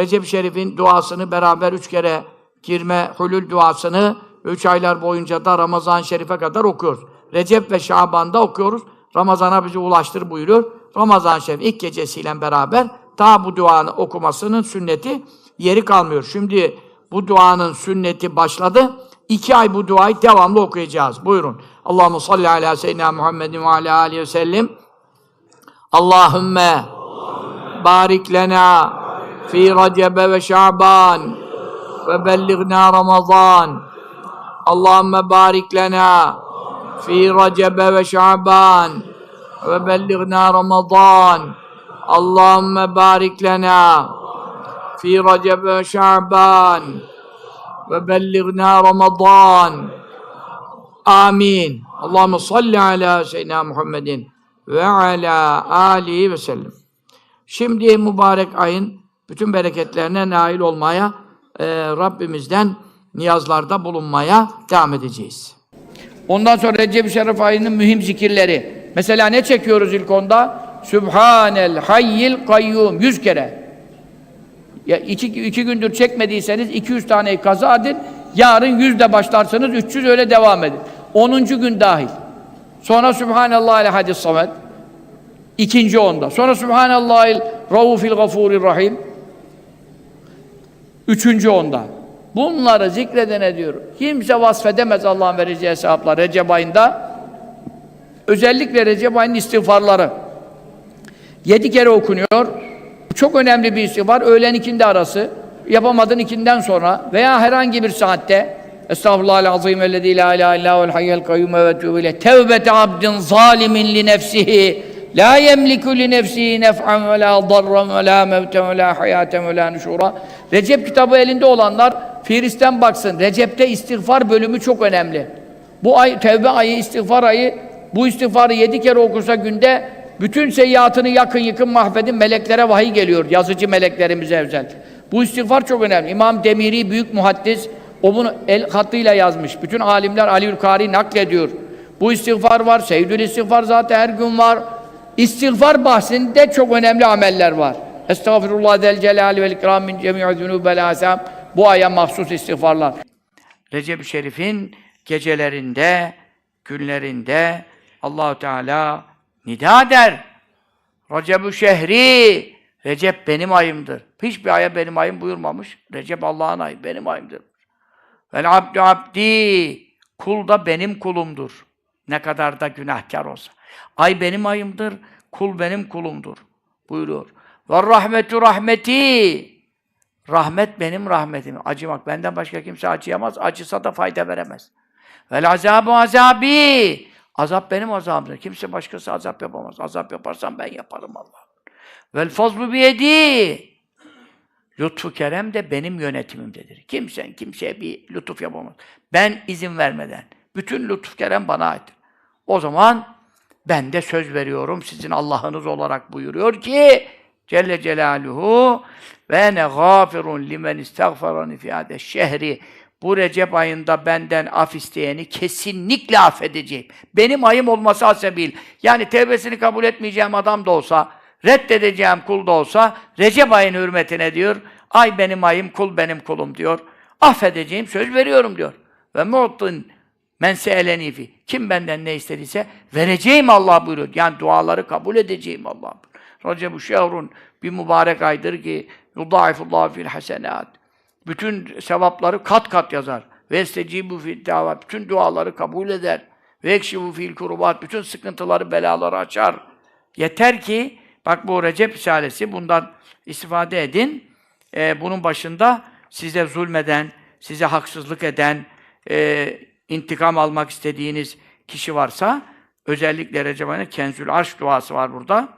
Recep Şerif'in duasını beraber üç kere girme hulül duasını üç aylar boyunca da Ramazan Şerif'e kadar okuyoruz. Recep ve Şaban'da okuyoruz. Ramazan'a bizi ulaştır buyuruyor. Ramazan Şerif ilk gecesiyle beraber ta bu duanı okumasının sünneti yeri kalmıyor. Şimdi bu duanın sünneti başladı. İki ay bu duayı devamlı okuyacağız. Buyurun. Allahu salli ala seyyidina Muhammedin ve ala aleyhi ve sellem. Allahümme barik lena Ramazan. Allahümme barik lena fi Recebe ve Şaban ve bellighna Ramazan. Allahümme barik lena fi Recebe ve Şaban ve bellighna Ramazan. Amin. Allahumme salli ala seyyidina Muhammedin ve ala alihi ve sellem. Şimdi mübarek ayın bütün bereketlerine nail olmaya, e, Rabbimizden niyazlarda bulunmaya devam edeceğiz. Ondan sonra Recep-i Şerif ayının mühim zikirleri. Mesela ne çekiyoruz ilk onda? Sübhanel hayyil kayyum. Yüz kere. Ya iki, iki gündür çekmediyseniz 200 taneyi kaza edin. Yarın yüzde başlarsanız 300 öyle devam edin. 10. gün dahil. Sonra Sübhanallah ile hadis samet. İkinci onda. Sonra Sübhanallahil Raufil Gafurir Rahim. Üçüncü onda. Bunları zikredene diyor. Kimse vasfedemez Allah'ın vereceği sevaplar Recep ayında. Özellikle Recep ayının istiğfarları. Yedi kere okunuyor. Çok önemli bir istiğfar. Öğlen ikindi arası. Yapamadın ikinden sonra veya herhangi bir saatte Estağfurullahal azim ellezî la ilahe illâ vel hayyel kayyum ve ileyh. Tevbete abdin zalimin li nefsihi la yemliku li nefsihi nef'an ve la darran ve la mevten ve la hayaten ve la nuşura. Recep kitabı elinde olanlar Firis'ten baksın. Recep'te istiğfar bölümü çok önemli. Bu ay tevbe ayı, istiğfar ayı bu istiğfarı yedi kere okursa günde bütün seyyiatını yakın yıkın mahvedin meleklere vahiy geliyor. Yazıcı meleklerimize özel. Bu istiğfar çok önemli. İmam Demiri büyük muhaddis o bunu el hattıyla yazmış. Bütün alimler Aliül Kari naklediyor. Bu istiğfar var, Seyyidül istiğfar zaten her gün var. İstiğfar bahsinde çok önemli ameller var. Estağfirullah del celali vel ikram min cemi'i zunubel asam. Bu aya mahsus istiğfarlar. Recep-i Şerif'in gecelerinde, günlerinde Allahu Teala nida der. Recep-ü şehri, Recep benim ayımdır. Hiçbir aya benim ayım buyurmamış. Recep Allah'ın ayı, benim ayımdır. Vel abdü abdi, kul da benim kulumdur. Ne kadar da günahkar olsa. Ay benim ayımdır, kul benim kulumdur. Buyuruyor. Ve rahmetu rahmeti, rahmet benim rahmetim. Acımak benden başka kimse acıyamaz, acısa da fayda veremez. Vel azabu azabi, azap benim azabımdır. Kimse başkası azap yapamaz. Azap yaparsam ben yaparım Allah. Vel fazlu biyedi. Lütfu kerem de benim yönetimimdedir. Kimsen kimseye bir lütuf yapamaz. Ben izin vermeden. Bütün lütfu kerem bana aittir. O zaman ben de söz veriyorum sizin Allah'ınız olarak buyuruyor ki Celle Celaluhu ve ne gafirun limen istagfarani fi şehri bu Recep ayında benden af isteyeni kesinlikle affedeceğim. Benim ayım olması hasebil. Yani tevbesini kabul etmeyeceğim adam da olsa, reddedeceğim kul da olsa, Recep ayın hürmetine diyor, ay benim ayım, kul benim kulum diyor. Affedeceğim, söz veriyorum diyor. Ve mu'tın men se'eleni fi. Kim benden ne istediyse vereceğim Allah buyuruyor. Yani duaları kabul edeceğim Allah buyuruyor. Recep-i şehrun bir mübarek aydır ki yudaifullahu fil hasenat. Bütün sevapları kat kat yazar. Ve estecibu fil davat. Bütün duaları kabul eder. Ve ekşivu fil kurubat. Bütün sıkıntıları, belaları açar. Yeter ki, bak bu Recep Risalesi, bundan istifade edin. Ee, bunun başında size zulmeden, size haksızlık eden, e, intikam almak istediğiniz kişi varsa, özellikle Recep ayında Kenzül Arş duası var burada.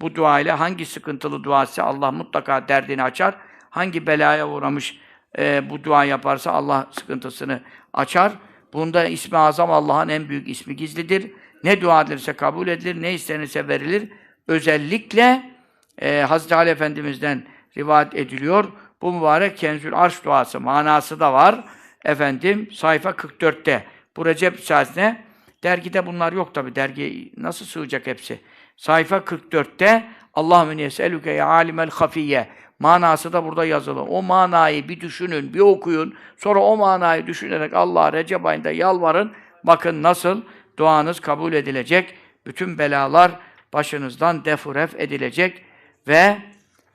Bu dua ile hangi sıkıntılı duası Allah mutlaka derdini açar. Hangi belaya uğramış e, bu dua yaparsa Allah sıkıntısını açar. Bunda ismi azam Allah'ın en büyük ismi gizlidir. Ne dua edilirse kabul edilir, ne istenirse verilir. Özellikle e, Hazreti Ali Efendimiz'den rivayet ediliyor. Bu mübarek Kenzül Arş duası manası da var. Efendim sayfa 44'te. Bu Recep Risalesi'ne dergide bunlar yok tabi. Dergi nasıl sığacak hepsi? Sayfa 44'te Allahümme yeselüke ya alimel hafiyye Manası da burada yazılı. O manayı bir düşünün, bir okuyun. Sonra o manayı düşünerek Allah'a Recep ayında yalvarın. Bakın nasıl duanız kabul edilecek. Bütün belalar başınızdan defuref edilecek ve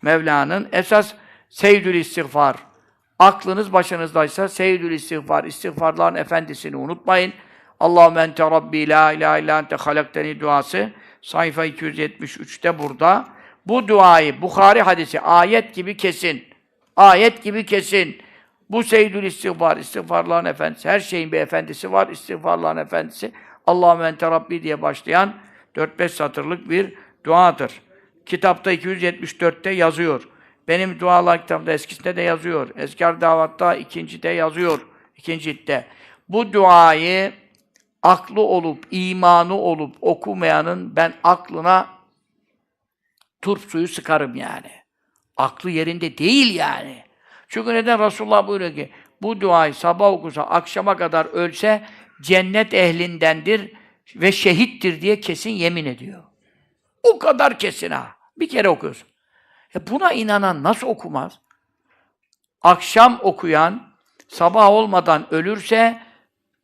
Mevla'nın esas seyyidül istiğfar. Aklınız başınızdaysa seyyidül istiğfar, istiğfarların efendisini unutmayın. Allahümme ente Rabbi la ilahe illa ente halakteni duası sayfa 273'te burada. Bu duayı Bukhari hadisi ayet gibi kesin. Ayet gibi kesin. Bu seyyidül istiğfar, istiğfarların efendisi. Her şeyin bir efendisi var, istiğfarların efendisi. Allahümme ente Rabbi diye başlayan 4-5 satırlık bir duadır. Kitapta 274'te yazıyor. Benim dualar kitabında eskisinde de yazıyor. Eskar davatta ikincide yazıyor. İkincitte. Bu duayı aklı olup, imanı olup okumayanın ben aklına turp suyu sıkarım yani. Aklı yerinde değil yani. Çünkü neden Resulullah buyuruyor ki bu duayı sabah okusa, akşama kadar ölse cennet ehlindendir ve şehittir diye kesin yemin ediyor. O kadar kesin ha. Bir kere okuyorsun. E buna inanan nasıl okumaz? Akşam okuyan, sabah olmadan ölürse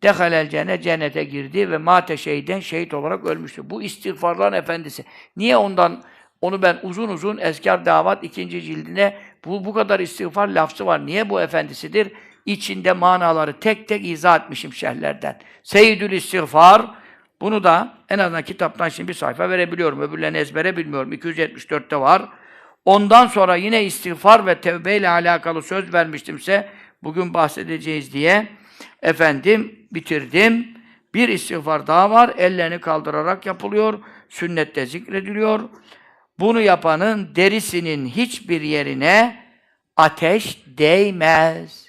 dehalel cennet cennete girdi ve mate şeyden şehit olarak ölmüştür. Bu istiğfarların efendisi. Niye ondan onu ben uzun uzun Eskar Davat ikinci cildine bu bu kadar istiğfar lafzı var. Niye bu efendisidir? İçinde manaları tek tek izah etmişim şerhlerden. Seyyidül istiğfar bunu da en azından kitaptan şimdi bir sayfa verebiliyorum. Öbürlerini ezbere bilmiyorum. 274'te var. Ondan sonra yine istiğfar ve tevbe ile alakalı söz vermiştimse bugün bahsedeceğiz diye efendim bitirdim. Bir istiğfar daha var. Ellerini kaldırarak yapılıyor. Sünnette zikrediliyor. Bunu yapanın derisinin hiçbir yerine ateş değmez.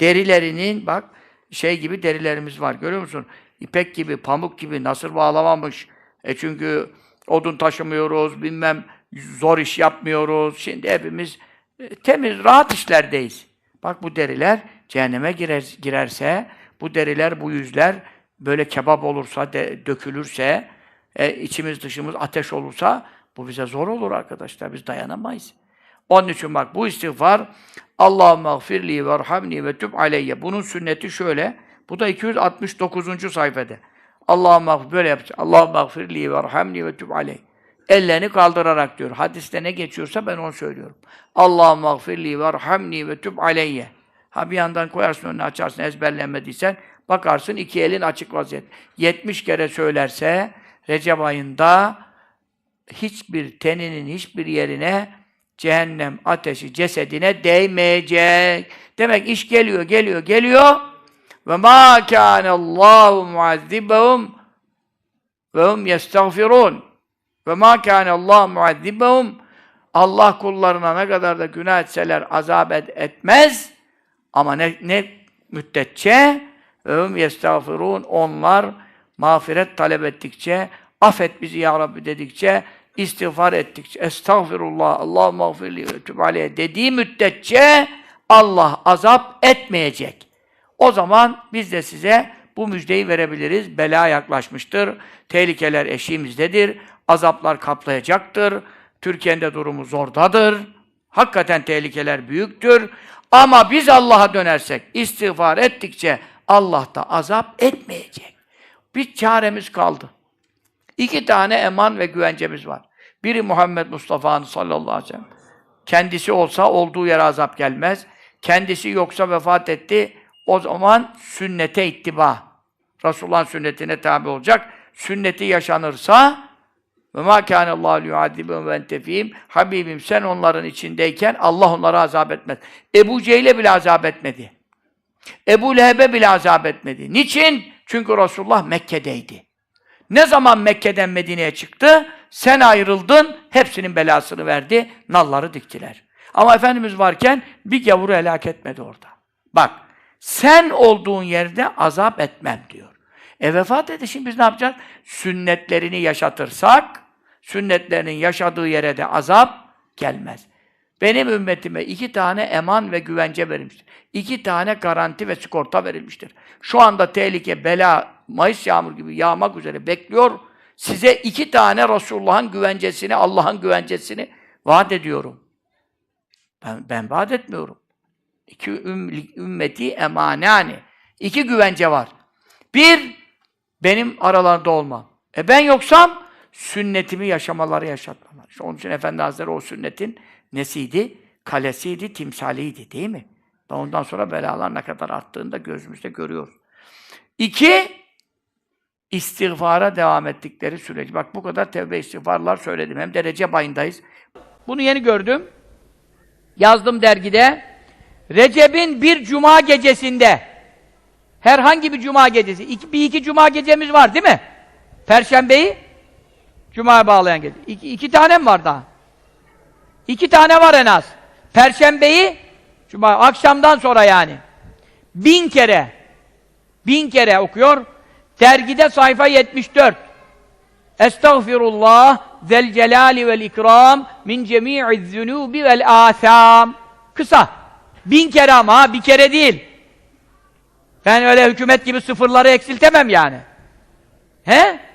Derilerinin bak şey gibi derilerimiz var. Görüyor musun? İpek gibi, pamuk gibi nasır bağlamamış. E çünkü odun taşımıyoruz, bilmem zor iş yapmıyoruz. Şimdi hepimiz e, temiz, rahat işlerdeyiz. Bak bu deriler cehenneme girer, girerse, bu deriler, bu yüzler böyle kebap olursa, de, dökülürse, e, içimiz dışımız ateş olursa bu bize zor olur arkadaşlar. Biz dayanamayız. Onun için bak bu istiğfar Allahümme gfirli ve erhamni ve tüb aleyye. Bunun sünneti şöyle. Bu da 269. sayfada. Allahümme böyle yapacak. Allahümme gfirli ve erhamni ve tüb aleyye. Ellerini kaldırarak diyor. Hadiste ne geçiyorsa ben onu söylüyorum. Allahümme gfirli ve erhamni ve tüb aleyye. Ha bir yandan koyarsın önüne açarsın ezberlemediysen bakarsın iki elin açık vaziyet. 70 kere söylerse Recep ayında hiçbir teninin hiçbir yerine cehennem ateşi cesedine değmeyecek. Demek iş geliyor, geliyor, geliyor. Ve ma kana Allahu muazzibahum ve hum yestağfirun. Ve ma kana Allah muazzibahum Allah kullarına ne kadar da günah etseler azap et, etmez. Ama ne, ne müddetçe hum yestağfirun onlar mağfiret talep ettikçe affet bizi ya Rabbi dedikçe istiğfar ettikçe, estağfirullah, Allah mağfirli ve dediği müddetçe Allah azap etmeyecek. O zaman biz de size bu müjdeyi verebiliriz. Bela yaklaşmıştır. Tehlikeler eşiğimizdedir. Azaplar kaplayacaktır. Türkiye'nin durumu zordadır. Hakikaten tehlikeler büyüktür. Ama biz Allah'a dönersek, istiğfar ettikçe Allah da azap etmeyecek. Bir çaremiz kaldı. İki tane eman ve güvencemiz var. Biri Muhammed Mustafa'nın sallallahu aleyhi ve sellem. Kendisi olsa olduğu yere azap gelmez. Kendisi yoksa vefat etti. O zaman sünnete ittiba. Resulullah'ın sünnetine tabi olacak. Sünneti yaşanırsa ve ma kana Allahu yuadibun ve ente Habibim sen onların içindeyken Allah onlara azap etmez. Ebu Cehil'e bile azap etmedi. Ebu Leheb'e bile azap etmedi. Niçin? Çünkü Resulullah Mekke'deydi. Ne zaman Mekke'den Medine'ye çıktı? Sen ayrıldın, hepsinin belasını verdi, nalları diktiler. Ama Efendimiz varken bir gavuru helak etmedi orada. Bak, sen olduğun yerde azap etmem diyor. E vefat etti, şimdi biz ne yapacağız? Sünnetlerini yaşatırsak, sünnetlerinin yaşadığı yere de azap gelmez. Benim ümmetime iki tane eman ve güvence verilmiştir. İki tane garanti ve sigorta verilmiştir. Şu anda tehlike, bela, Mayıs yağmur gibi yağmak üzere bekliyor. Size iki tane Resulullah'ın güvencesini, Allah'ın güvencesini vaat ediyorum. Ben, ben vaat etmiyorum. İki üm- ümmeti emanani. İki güvence var. Bir, benim aralarında olmam. E ben yoksam, sünnetimi yaşamaları yaşatmalar. İşte onun için Efendi Hazretleri o sünnetin nesiydi? Kalesiydi, timsaliydi değil mi? Ve ondan sonra belalar ne kadar arttığını da gözümüzde görüyoruz. İki, istiğfara devam ettikleri süreci. Bak bu kadar tevbe istiğfarlar söyledim. Hem de Recep ayındayız. Bunu yeni gördüm. Yazdım dergide. Recep'in bir cuma gecesinde herhangi bir cuma gecesi, iki, bir iki cuma gecemiz var değil mi? Perşembeyi Cuma'ya bağlayan gece. İki, iki tane mi var daha? İki tane var en az. Perşembeyi Cuma, akşamdan sonra yani. Bin kere bin kere okuyor. Dergide sayfa 74. Estağfirullah zel celali vel ikram min cemi'iz zunubi vel asam. Kısa. Bin kere ama ha, bir kere değil. Ben öyle hükümet gibi sıfırları eksiltemem yani. He?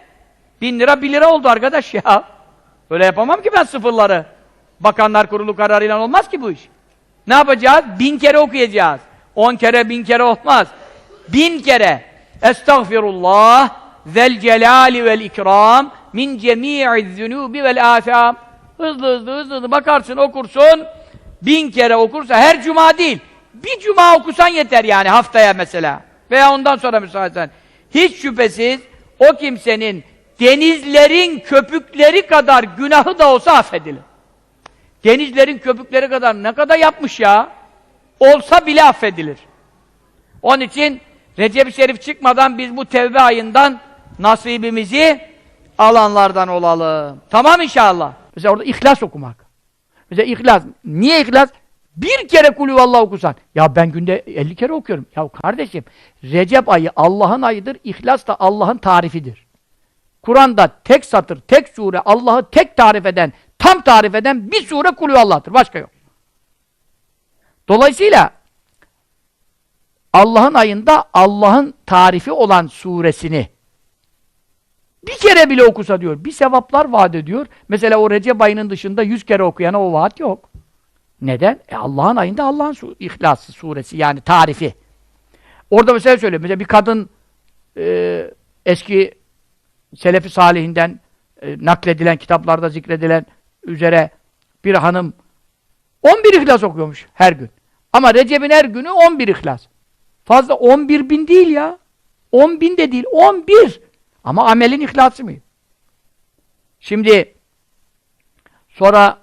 Bin lira bir lira oldu arkadaş ya. Öyle yapamam ki ben sıfırları. Bakanlar kurulu kararıyla olmaz ki bu iş. Ne yapacağız? Bin kere okuyacağız. On kere, bin kere olmaz. Bin kere. Estağfirullah zel celali vel ikram min cemi'iz zunubi vel asam. Hızlı hızlı hızlı bakarsın okursun. Bin kere okursa her cuma değil. Bir cuma okusan yeter yani haftaya mesela. Veya ondan sonra müsaaden. Hiç şüphesiz o kimsenin denizlerin köpükleri kadar günahı da olsa affedilir. Denizlerin köpükleri kadar ne kadar yapmış ya? Olsa bile affedilir. Onun için Recep-i Şerif çıkmadan biz bu tevbe ayından nasibimizi alanlardan olalım. Tamam inşallah. Mesela orada ihlas okumak. Mesela ihlas. Niye ihlas? Bir kere kulü vallahi okusan. Ya ben günde 50 kere okuyorum. Ya kardeşim Recep ayı Allah'ın ayıdır. İhlas da Allah'ın tarifidir. Kur'an'da tek satır, tek sure Allah'ı tek tarif eden, tam tarif eden bir sure kulü Allah'tır. Başka yok. Dolayısıyla Allah'ın ayında Allah'ın tarifi olan suresini bir kere bile okusa diyor, bir sevaplar vaat ediyor. Mesela o Recep ayının dışında yüz kere okuyana o vaat yok. Neden? E Allah'ın ayında Allah'ın su İhlas suresi yani tarifi. Orada mesela söylüyor, mesela bir kadın e, eski Selefi Salihinden e, nakledilen, kitaplarda zikredilen üzere bir hanım 11 ihlas okuyormuş her gün. Ama Recep'in her günü 11 ihlas. Fazla 11 bin değil ya. 10 bin de değil, 11. Ama amelin ihlası mı? Şimdi sonra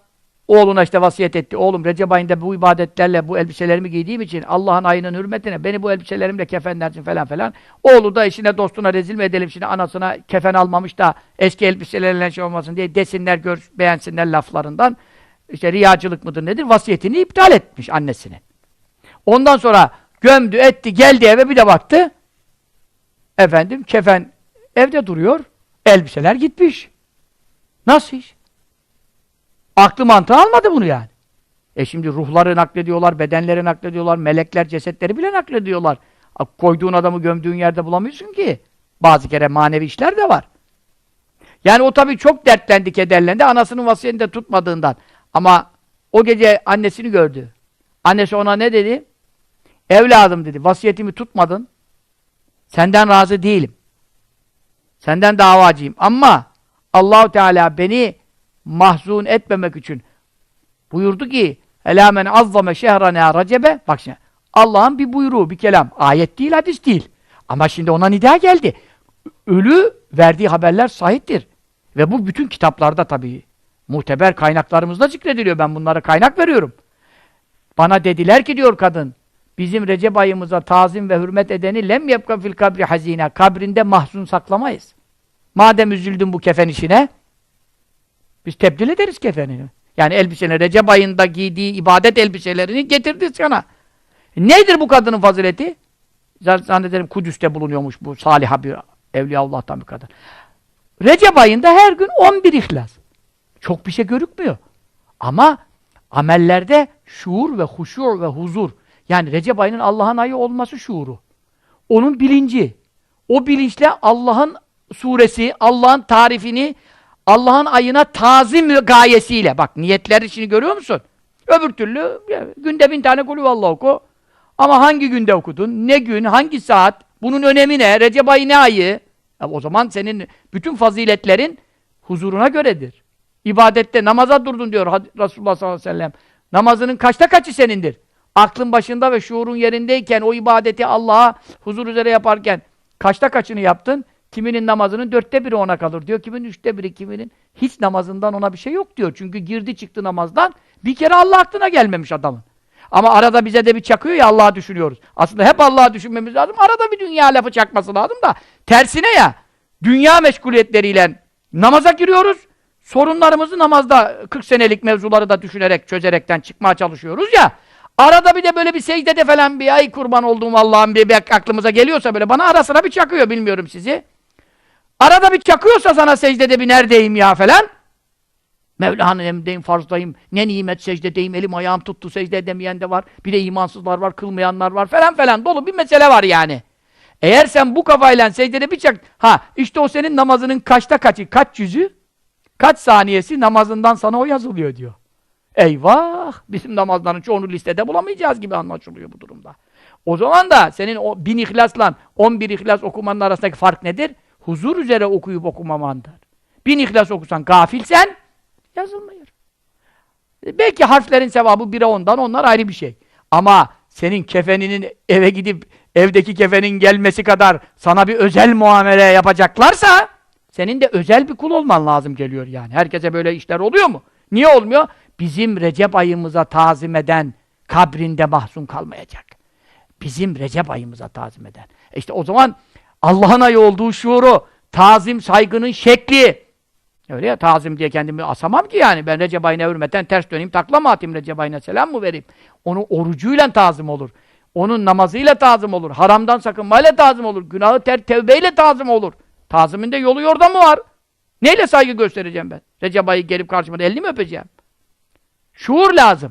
oğluna işte vasiyet etti. Oğlum Recep ayında bu ibadetlerle bu elbiselerimi giydiğim için Allah'ın ayının hürmetine beni bu elbiselerimle kefenlersin falan falan. Oğlu da işine dostuna rezil mi edelim şimdi anasına kefen almamış da eski elbiselerle şey olmasın diye desinler, gör, beğensinler laflarından. İşte riyacılık mıdır nedir? Vasiyetini iptal etmiş annesinin. Ondan sonra gömdü, etti, geldi eve bir de baktı. Efendim kefen evde duruyor. Elbiseler gitmiş. Nasıl iş? Aklı mantığı almadı bunu yani. E şimdi ruhları naklediyorlar, bedenleri naklediyorlar, melekler cesetleri bile naklediyorlar. Koyduğun adamı gömdüğün yerde bulamıyorsun ki. Bazı kere manevi işler de var. Yani o tabii çok dertlendi, kederlendi. Anasının vasiyetini de tutmadığından. Ama o gece annesini gördü. Annesi ona ne dedi? Evladım dedi, vasiyetimi tutmadın. Senden razı değilim. Senden davacıyım. Ama Allahu Teala beni mahzun etmemek için buyurdu ki Elâ men azzame şehrana recebe bak şimdi Allah'ın bir buyruğu, bir kelam. Ayet değil, hadis değil. Ama şimdi ona nida geldi. Ölü verdiği haberler sahiptir. Ve bu bütün kitaplarda tabii muteber kaynaklarımızda zikrediliyor. Ben bunlara kaynak veriyorum. Bana dediler ki diyor kadın, bizim Recep ayımıza tazim ve hürmet edeni lem yapka fil kabri hazine. Kabrinde mahzun saklamayız. Madem üzüldün bu kefen işine, biz tebdil ederiz kefenini. Yani elbiseni, Recep ayında giydiği ibadet elbiselerini getirdi sana. Nedir bu kadının fazileti? Zannederim Kudüs'te bulunuyormuş bu saliha bir evliya Allah'tan bir kadın. Recep ayında her gün 11 ihlas. Çok bir şey görükmüyor. Ama amellerde şuur ve huşu ve huzur. Yani Recep ayının Allah'ın ayı olması şuuru. Onun bilinci. O bilinçle Allah'ın suresi, Allah'ın tarifini Allah'ın ayına tazim gayesiyle. Bak niyetler işini görüyor musun? Öbür türlü günde bin tane kulü vallahi oku. Ama hangi günde okudun? Ne gün? Hangi saat? Bunun önemi ne? Recep ayı ne ayı? Ya o zaman senin bütün faziletlerin huzuruna göredir. İbadette namaza durdun diyor Resulullah sallallahu aleyhi ve sellem. Namazının kaçta kaçı senindir? Aklın başında ve şuurun yerindeyken o ibadeti Allah'a huzur üzere yaparken kaçta kaçını yaptın? Kiminin namazının dörtte biri ona kalır diyor. Kimin üçte biri, kiminin hiç namazından ona bir şey yok diyor. Çünkü girdi çıktı namazdan bir kere Allah aklına gelmemiş adamın. Ama arada bize de bir çakıyor ya Allah'ı düşünüyoruz. Aslında hep Allah'ı düşünmemiz lazım. Arada bir dünya lafı çakması lazım da tersine ya dünya meşguliyetleriyle namaza giriyoruz. Sorunlarımızı namazda 40 senelik mevzuları da düşünerek, çözerekten çıkmaya çalışıyoruz ya. Arada bir de böyle bir secdede falan bir ay kurban olduğum Allah'ın bir, bir aklımıza geliyorsa böyle bana ara sıra bir çakıyor bilmiyorum sizi. Arada bir çakıyorsa sana secdede bir neredeyim ya falan. Mevla'nın emrindeyim, farzdayım, ne nimet secdedeyim, elim ayağım tuttu, secde edemeyen de var. Bir de imansızlar var, kılmayanlar var falan falan dolu bir mesele var yani. Eğer sen bu kafayla secdede bir çak... Ha işte o senin namazının kaçta kaçı, kaç yüzü, kaç saniyesi namazından sana o yazılıyor diyor. Eyvah! Bizim namazların çoğunu listede bulamayacağız gibi anlaşılıyor bu durumda. O zaman da senin o bin ihlasla on bir ihlas okumanın arasındaki fark nedir? Huzur üzere okuyup okumamandır. Bin ihlas okusan gafilsen yazılmıyor. E, Belki harflerin sevabı bire ondan onlar ayrı bir şey. Ama senin kefeninin eve gidip evdeki kefenin gelmesi kadar sana bir özel muamele yapacaklarsa senin de özel bir kul olman lazım geliyor yani. Herkese böyle işler oluyor mu? Niye olmuyor? Bizim Recep ayımıza tazim eden kabrinde mahzun kalmayacak. Bizim Recep ayımıza tazim eden. E İşte o zaman Allah'ın ayı olduğu şuuru, tazim, saygının şekli. Öyle ya tazim diye kendimi asamam ki yani. Ben Recep ayına hürmeten ters döneyim, takla mı atayım Recep ayına selam mı vereyim? Onu orucuyla tazim olur. Onun namazıyla tazim olur. Haramdan sakınmayla tazim olur. Günahı ter tevbeyle tazim olur. Tazimin de yolu yorda mı var? Neyle saygı göstereceğim ben? Recep ayı gelip karşıma elini mi öpeceğim? Şuur lazım.